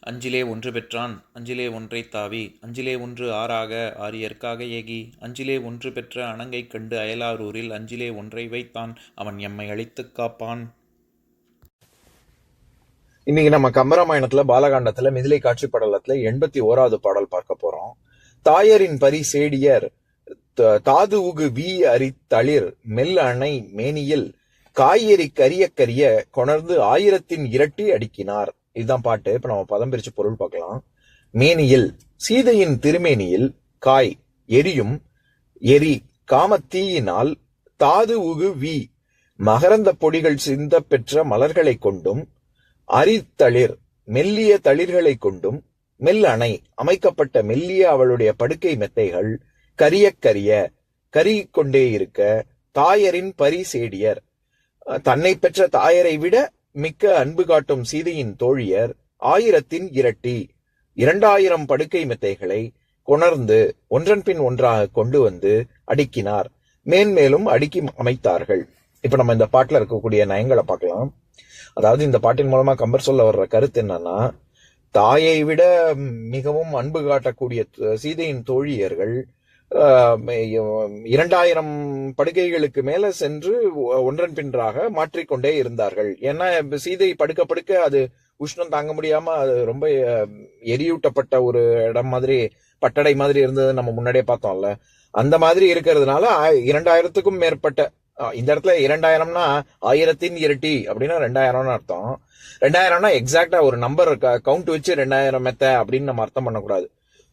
அஞ்சிலே ஒன்று பெற்றான் அஞ்சிலே ஒன்றை தாவி அஞ்சிலே ஒன்று ஆறாக ஆரியற்காக ஏகி அஞ்சிலே ஒன்று பெற்ற அணங்கை கண்டு அயலாரூரில் அஞ்சிலே ஒன்றை வைத்தான் அவன் எம்மை அழித்துக் காப்பான். இன்னைக்கு நம்ம கம்பராமாயணத்துல பாலகாண்டத்துல மிதிலை காட்சி படலத்துல எண்பத்தி ஓராவது பாடல் பார்க்க போறோம். தாயரின் பரி சேடியர் த- தாது உகு வீ அரி தளிர் மெல் அணை மேனியில் காய்கறி கரிய கரிய கொணர்ந்து ஆயிரத்தின் இரட்டி அடுக்கினார். இதுதான் பாட்டு. இப்ப நம்ம பதம் பிரிச்சு பொருள் பார்க்கலாம். மேனியில் சீதையின் திருமேனியில் காய் எரியும். எரி காமத்தீயினால் தாது உகு வி. மகரந்த பொடிகள் சிந்த பெற்ற மலர்களைக் கொண்டும் அரித்தளிர் மெல்லிய தளிர்களைக் கொண்டும் மெல் அணை அமைக்கப்பட்ட மெல்லிய அவளுடைய படுக்கை மெத்தைகள் கரிய கரிய கருகிக் கொண்டே இருக்க தாயரின் பரிசேடியர். தன்னை பெற்ற தாயரை விட மிக்க அன்பு காட்டும் சீதையின் தோழியர் ஆயிரத்தின் இரட்டி. இரண்டாயிரம் படுக்கை மெத்தைகளை கொணர்ந்து ஒன்றன் பின் ஒன்றாக கொண்டு வந்து அடுக்கினார். மேன்மேலும் அடுக்கி அமைத்தார்கள். இப்ப நம்ம இந்த பாட்டுல இருக்கக்கூடிய நயங்களை பார்க்கலாம். அதாவது இந்த பாட்டின் மூலமா கம்பர் சொல்ல வர்ற கருத்து என்னன்னா தாயை விட மிகவும் அன்பு காட்டக்கூடிய சீதையின் தோழியர்கள் இரண்டாயிரம் படுக்கைகளுக்கு மேல சென்று ஒன்றன் பின்றாக மாற்றிக்கொண்டே இருந்தார்கள். ஏன்னா சீதை படுக்க படுக்க அது உஷ்ணம் தாங்க முடியாம அது ரொம்ப எரியூட்டப்பட்ட ஒரு இடம் மாதிரி பட்டடை மாதிரி இருந்தது நம்ம முன்னாடியே பார்த்தோம்ல. அந்த மாதிரி இருக்கிறதுனால இரண்டாயிரத்துக்கும் மேற்பட்ட இந்த இடத்துல இரண்டாயிரம்னா ஆயிரத்தின் இரட்டி அப்படின்னா ரெண்டாயிரம்னு அர்த்தம். ரெண்டாயிரம்னா எக்ஸாக்டா ஒரு நம்பர் கவுண்ட் வச்சு ரெண்டாயிரம் மெத்த அப்படின்னு நம்ம அர்த்தம் பண்ணக்கூடாது.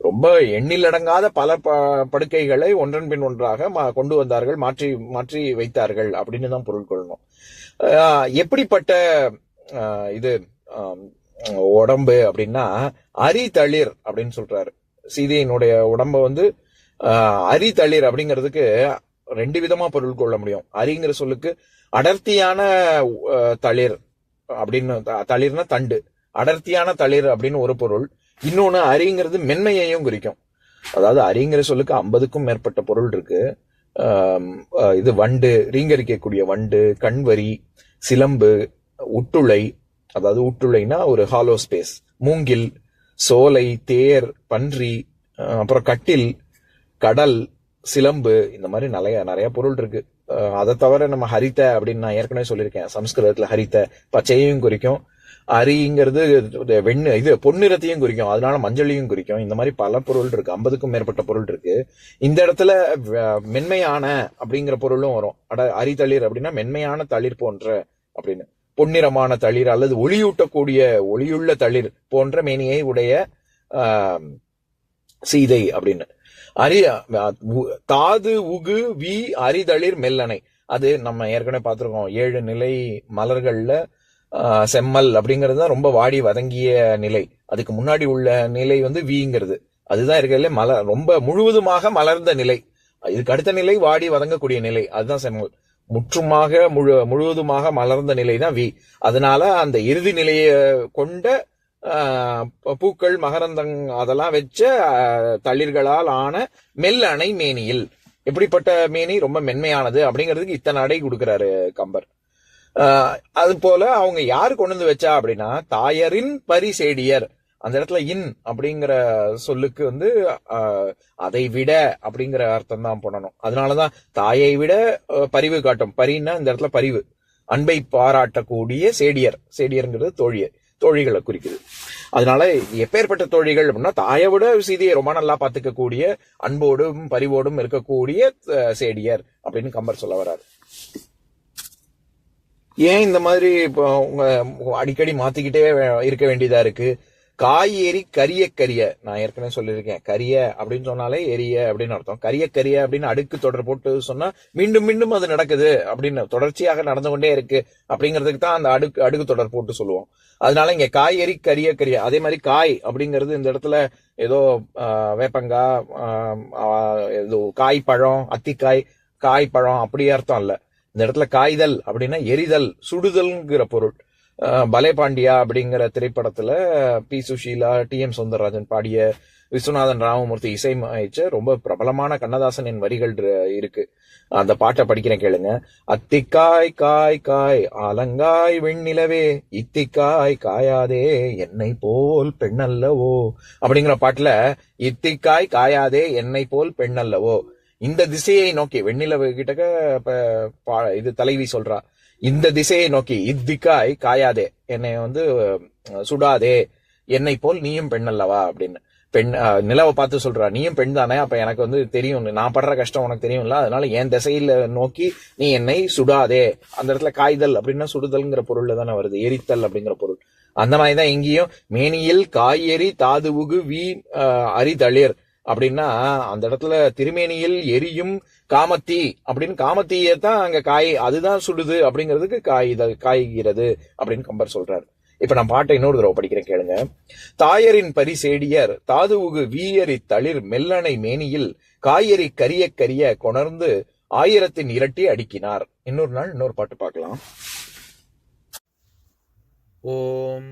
ரொம்ப எண்ணிலடங்காத பல ப- படுக்கைகளை ஒன்றன் பின் ஒன்றாக மா- கொண்டு வந்தார்கள் மாற்றி மாற்றி வைத்தார்கள் அப்படின்னு தான் பொருள் கொள்ளணும். எப்படிப்பட்ட இது உடம்பு அப்படின்னா அரிதளிர் அப்படின்னு சொல்றாரு. சீதையினுடைய உடம்ப வந்து அரிதளிர் அப்படிங்கிறதுக்கு ரெண்டு விதமா பொருள் கொள்ள முடியும். அரிங்கிற சொல்லுக்கு அடர்த்தியான தளிர் அப்படின்னு த- தளிர்னா தண்டு. அடர்த்தியான தளிர் அப்படின்னு ஒரு பொருள். இன்னொன்று அரிங்கிறது மென்மையையும் குறிக்கும். அதாவது அரிங்கிற சொல்லுக்கு ஐம்பதுக்கும் மேற்பட்ட பொருள் இருக்கு. இது வண்டு ரீங்கரிக்கக்கூடிய வண்டு கண்வரி சிலம்பு உட்டுளை அதாவது உட்டுளைனா ஒரு ஹாலோ ஸ்பேஸ் மூங்கில் சோலை தேர் பன்றி அப்புறம் கட்டில் கடல் சிலம்பு இந்த மாதிரி நிறைய நிறைய பொருள் இருக்கு. அதை தவிர நம்ம ஹரித்த அப்படின்னு நான் ஏற்கனவே சொல்லியிருக்கேன். சம்ஸ்கிருதத்துல ஹரித்த பச்சையையும் குறிக்கும். அரிங்கிறது வெண் வெண்ணு இது பொன்னிறத்தையும் குறிக்கும் அதனால மஞ்சளையும் குறிக்கும். இந்த மாதிரி பல பொருள் இருக்கு. ஐம்பதுக்கும் மேற்பட்ட பொருள் இருக்கு. இந்த இடத்துல வ- மென்மையான அப்படிங்கிற பொருளும் வரும். அட அரிதளிர் அப்படின்னா மென்மையான தளிர் போன்ற அப்படின்னு. பொன்னிறமான தளிர் அல்லது ஒளியூட்டக்கூடிய ஒளியுள்ள தளிர் போன்ற மேனியை உடைய சீதை அப்படின்னு. அரி உ- தாது உகு வி அரிதளிர் மெல்லணை அது நம்ம ஏற்கனவே பார்த்துருக்கோம். ஏழு நிலை மலர்கள்ல செம்மல் அப்படிங்கிறது தான் ரொம்ப வாடி வதங்கிய நிலை. அதுக்கு முன்னாடி உள்ள நிலை வந்து வீங்கிறது. அதுதான் இருக்கிறதுல மலர் ரொம்ப முழுவதுமாக மலர்ந்த நிலை. இதுக்கு அடுத்த நிலை வாடி வதங்கக்கூடிய நிலை. அதுதான் செம்மல். முற்றுமாக முழு முழுவதுமாக மலர்ந்த நிலை தான் வி. அதனால அந்த இறுதி நிலையை கொண்ட பூக்கள் மகரந்தங் அதெல்லாம் வச்ச தளிர்களால் ஆன மெல் அணை மேனியில். எப்படிப்பட்ட மேனி? ரொம்ப மென்மையானது அப்படிங்கிறதுக்கு இத்தனை அடை கொடுக்கிறாரு கம்பர். அது போல அவங்க யாரு கொண்டு வந்து வச்சா அப்படின்னா தாயரின் பரிசேடியர். அந்த இடத்துல இன் அப்படிங்கிற சொல்லுக்கு வந்து அதை விட அப்படிங்கிற அர்த்தம் தான் பண்ணணும். அதனாலதான் தாயை விட பரிவு காட்டும். பரின்னா இந்த இடத்துல பரிவு. அன்பை பாராட்டக்கூடிய சேடியர். சேடியர்ங்கிறது தோழியர் தோழிகளை குறிக்குது. அதனால எப்பேற்பட்ட தோழிகள் அப்படின்னா தாயை விட சீதையை ரொம்ப நல்லா பாத்துக்கக்கூடிய அன்போடும் பரிவோடும் இருக்கக்கூடிய சேடியர் அப்படின்னு கம்பர் சொல்ல வர்றாரு ஏன் இந்த மாதிரி இப்போ உங்க அடிக்கடி மாத்திக்கிட்டே இருக்க வேண்டியதா இருக்கு? காய் ஏறி கரிய கரிய. நான் ஏற்கனவே சொல்லியிருக்கேன். கரிய அப்படின்னு சொன்னாலே எரிய அப்படின்னு அர்த்தம். கரிய கரிய அப்படின்னு அடுக்கு தொடர் போட்டு சொன்னா மீண்டும் மீண்டும் அது நடக்குது அப்படின்னு தொடர்ச்சியாக நடந்து கொண்டே இருக்கு அப்படிங்கிறதுக்கு தான் அந்த அடுக்கு அடுக்கு தொடர் போட்டு சொல்லுவோம். அதனால இங்க காய் எரி கரிய கரிய. அதே மாதிரி காய் அப்படிங்கிறது இந்த இடத்துல ஏதோ வேப்பங்காய் ஏதோ காய் பழம் அத்திக்காய் காய் பழம் அப்படி அர்த்தம் இல்லை. இந்த இடத்துல காய்தல் அப்படின்னா எரிதல் சுடுதல்ங்கிற பொருள். அஹ், பலே பாண்டியா அப்படிங்கிற திரைப்படத்துல P Susheela T M Sundararajan பாடிய விஸ்வநாதன் ராமமூர்த்தி இசையமைச்ச ரொம்ப பிரபலமான கண்ணதாசனின் வரிகள் இருக்கு. அந்த பாட்டை படிக்கிறேன் கேளுங்க. அத்திக்காய் காய் காய் ஆலங்காய் வெண்ணிலவே இத்திக்காய் காயாதே என்னை போல் பெண்ணல்லவோ அப்படிங்கிற பாட்டுல இத்திக்காய் காயாதே என்னை போல் பெண்ணல்லவோ இந்த திசையை நோக்கி வெண்ணிலவு கிட்டக்க ப- பா- இது தலைவி சொல்றா. இந்த திசையை நோக்கி இத்திக்காய் காயாதே என்னை வந்து சுடாதே என்னை போல் நீயும் பெண் அல்லவா அப்படின்னு. பெண் நிலவை பார்த்து சொல்றா நீயும் பெண் தானே அப்ப எனக்கு வந்து தெரியும் நான் படுற கஷ்டம் உனக்கு தெரியும்ல அதனால என் திசையில நோக்கி நீ என்னை சுடாதே. அந்த இடத்துல காய்தல் அப்படின்னா சுடுதல்ங்கிற பொருள்ல தானே வருது எரித்தல் அப்படிங்கிற பொருள். அந்த மாதிரி தான் இங்கேயும் மேனியில் காய்எறி தாதுவுகு வீ அஹ், அரிதளிர். அப்படின்னா அந்த இடத்துல திருமேனியில் எரியும் காமத்தி. அப்படின்னு காமத்தீயை தான் அங்க காய் அதுதான் சுடுது அப்படிங்கிறதுக்கு காய் காய்கிறது அப்படின்னு கம்பர் சொல்றாரு. இப்ப நான் பாட்டை இன்னொரு தடவை படிக்கிறேன் கேளுங்க. தாயரின் பரிசேடியர் தாதுவுகு வீயரி தளிர் மெல்லனை மேனியில் காய்கறி கரிய கரிய கொணர்ந்து ஆயிரத்தின் இரட்டி அடுக்கினார். இன்னொரு நாள் இன்னொரு பாட்டு பார்க்கலாம். ஓம்